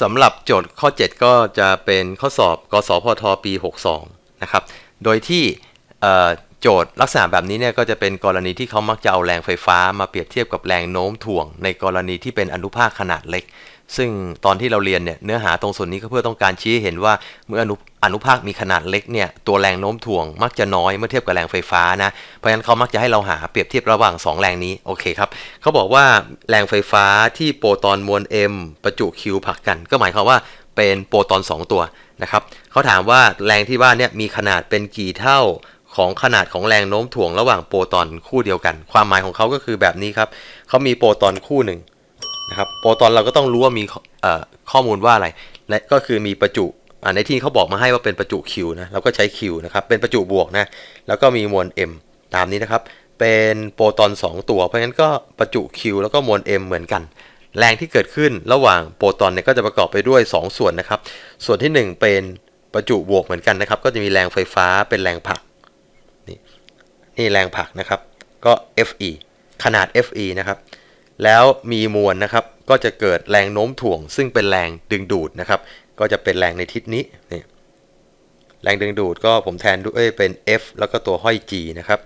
สำหรับโจทย์ข้อ 7 ก็จะเป็นข้อสอบ กสพทปี 62 นะครับ โดยที่โจทย์ลักษณะแบบนี้เนี่ยก็จะเป็นกรณีที่เขามักจะเอาแรงไฟฟ้ามาเปรียบเทียบกับแรงโน้มถ่วง ในกรณีที่เป็นอนุภาคขนาดเล็ก ซึ่งตอนที่เราเรียนเนี่ยเนื้อหาตรงส่วนนี้ก็เพื่อต้องการชี้ให้เห็นว่าเมื่ออนุอนุภาคมีขนาดเล็กเนี่ยตัวแรงโน้มถ่วงมักจะน้อยเมื่อเทียบกับแรงไฟฟ้านะเพราะฉะนั้นเขามักจะให้เราหาเปรียบเทียบระหว่าง 2 แรงนี้โอเคครับเขาบอกว่าแรงไฟฟ้าที่โปรตอนมวล m ประจุ q ผลักกัน ก็หมายความว่าเป็นโปรตอน 2 ตัวนะครับเขาถามว่าแรงที่ว่าเนี่ยมีขนาดเป็นกี่เท่าของขนาดของแรงโน้มถ่วงระหว่างโปรตอนคู่เดียวกัน ความหมายของเขาก็คือแบบนี้ครับเขามีโปรตอนคู่หนึ่ง นะครับโปรตอนเราก็ต้องรู้ว่ามีข้อมูลว่าอะไร และก็คือมีประจุในที่เขาบอกมาให้ว่าเป็นประจุ Q นะเราก็ใช้ Q นะครับเป็นประจุบวกนะแล้วก็มีมวล M ตามนี้นะครับ เป็นโปรตอน 2 ตัว เพราะฉะนั้นก็ประจุ Q แล้วก็มวล M เหมือนกัน แรงที่เกิดขึ้นระหว่างโปรตอนเนี่ยก็จะประกอบไปด้วย 2 ส่วนนะครับ ส่วนที่ 1 เป็นประจุบวกเหมือนกันนะครับ ก็จะมีแรงไฟฟ้าเป็นแรงผลักนี่นี่แรงผลักนะครับ ก็ Fe ขนาด Fe นะครับ แล้วมีมวลนะครับ ก็จะเกิดแรงโน้มถ่วง ซึ่งเป็นแรงดึงดูดนะครับ ก็จะเป็นแรงในทิศนี้นี่แรงดึงดูดก็ผมแทนด้วยเป็น F แล้วก็ตัวห้อย G นะครับ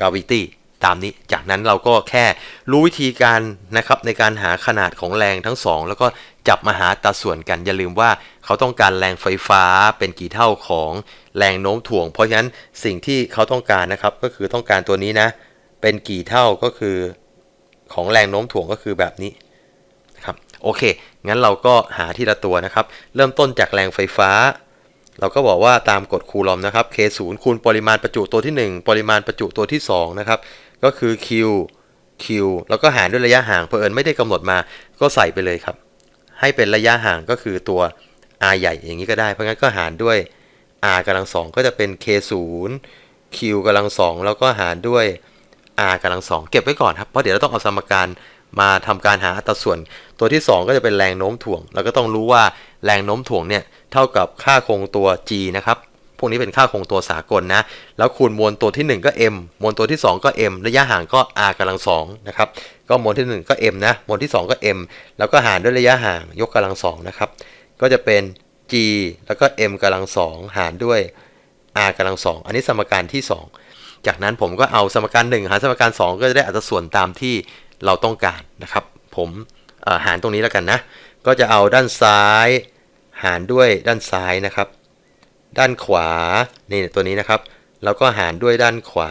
gravity ตามนี้ จากนั้นเราก็แค่รู้วิธีการนะครับในการหาขนาดของแรงทั้งสองแล้วก็จับมาหาอัตราส่วนกัน อย่าลืมว่าเขาต้องการแรงไฟฟ้าเป็นกี่เท่าของแรงโน้มถ่วง เพราะฉะนั้นสิ่งที่เขาต้องการนะครับก็คือต้องการตัวนี้นะ เป็นกี่เท่าก็คือ ของแรงโน้มถ่วงก็คือแบบนี้นะครับโอเค งั้นเราก็หาทีละตัวนะครับ เริ่มต้นจากแรงไฟฟ้า เราก็บอกว่าตามกฎคูลอมนะครับ K 0คูณปริมาณประจุตัวที่ 1 ปริมาณประจุตัวที่2นะครับก็คือ Q Q แล้วก็หารด้วยระยะห่างเผอิญไม่ได้กำหนดมาก็ใส่ไปเลยครับ ให้เป็นระยะห่างก็คือตัว R ใหญ่อย่างนี้ก็ได้ เพราะงั้นก็หารด้วย R กำลังสองก็จะเป็น K 0 Q กำลังสองแล้วก็หารด้วย r กำลังสองเก็บไว้ก่อนครับ เพราะเดี๋ยวเราต้องเอาสมการมาทำการหาอัตราส่วน ตัวที่ 2 ก็จะเป็นแรงโน้มถ่วง เราก็ต้องรู้ว่าแรงโน้มถ่วงเนี่ยเท่ากับค่าคงตัว g นะครับ พวกนี้เป็นค่าคงตัวสากลนะ แล้วคูณมวลตัวที่ 1 ก็ m มวลตัวที่ 2 ก็ m ระยะห่างก็ r กำลังสองนะครับ ก็มวลที่ 1 ก็ m นะ มวลที่ 2 ก็ m แล้วก็หารด้วยระยะห่างยกกำลังสองนะครับ ก็จะเป็น g แล้วก็ m กำลังสองหารด้วย r กำลังสองอันนี้สมการที่ 2 จากนั้นผมก็เอาสมการ 1 หารสมการ 2 ก็จะได้อัตราส่วนตามที่เราต้องการนะครับ ผมหารตรงนี้แล้วกันนะ ก็จะเอาด้านซ้าย หารด้วยด้านซ้ายนะครับ ด้านขวานี่ตัวนี้นะครับ แล้วก็หารด้วยด้านขวา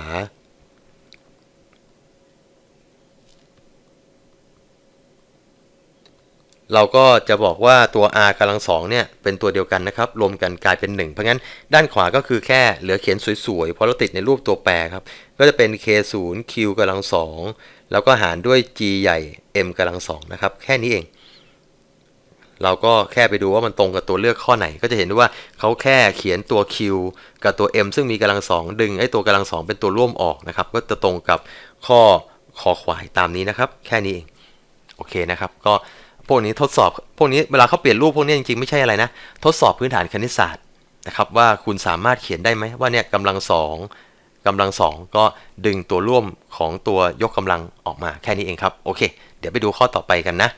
เราก็จะบอกว่าตัว r กำลังสองเนี่ยเป็นตัวเดียวกันนะครับ รวมกันกลายเป็น 1 เพราะงั้นด้านขวาก็คือแค่เหลือเขียนสวยๆ เพราะเราติดในรูปตัวแปรครับ ก็จะเป็น k 0 q กำลังสองแล้วก็หารด้วย g ใหญ่ m กำลังสองนะครับ แค่นี้เอง เราก็แค่ไปดูว่ามันตรงกับตัวเลือกข้อไหน ก็จะเห็นได้ว่าเขาแค่เขียนตัว q กับตัว m ซึ่งมีกำลังสองดึงไอ้ตัวกำลังสองเป็นตัวร่วมออกนะครับ ก็จะตรงกับข้อคอควายตามนี้นะครับ แค่นี้เอง โอเคนะครับ ก็ พวกนี้ทดสอบ พวกนี้เวลาเขาเปลี่ยนรูปพวกนี้จริงๆไม่ใช่อะไรนะ ทดสอบพื้นฐานคณิตศาสตร์นะครับว่าคุณสามารถเขียนได้ไหมว่าเนี่ยกำลังสองกำลังสองก็ดึงตัวร่วมของตัวยกกำลังออกมาแค่นี้เองครับ โอเค เดี๋ยวไปดูข้อต่อไปกันนะ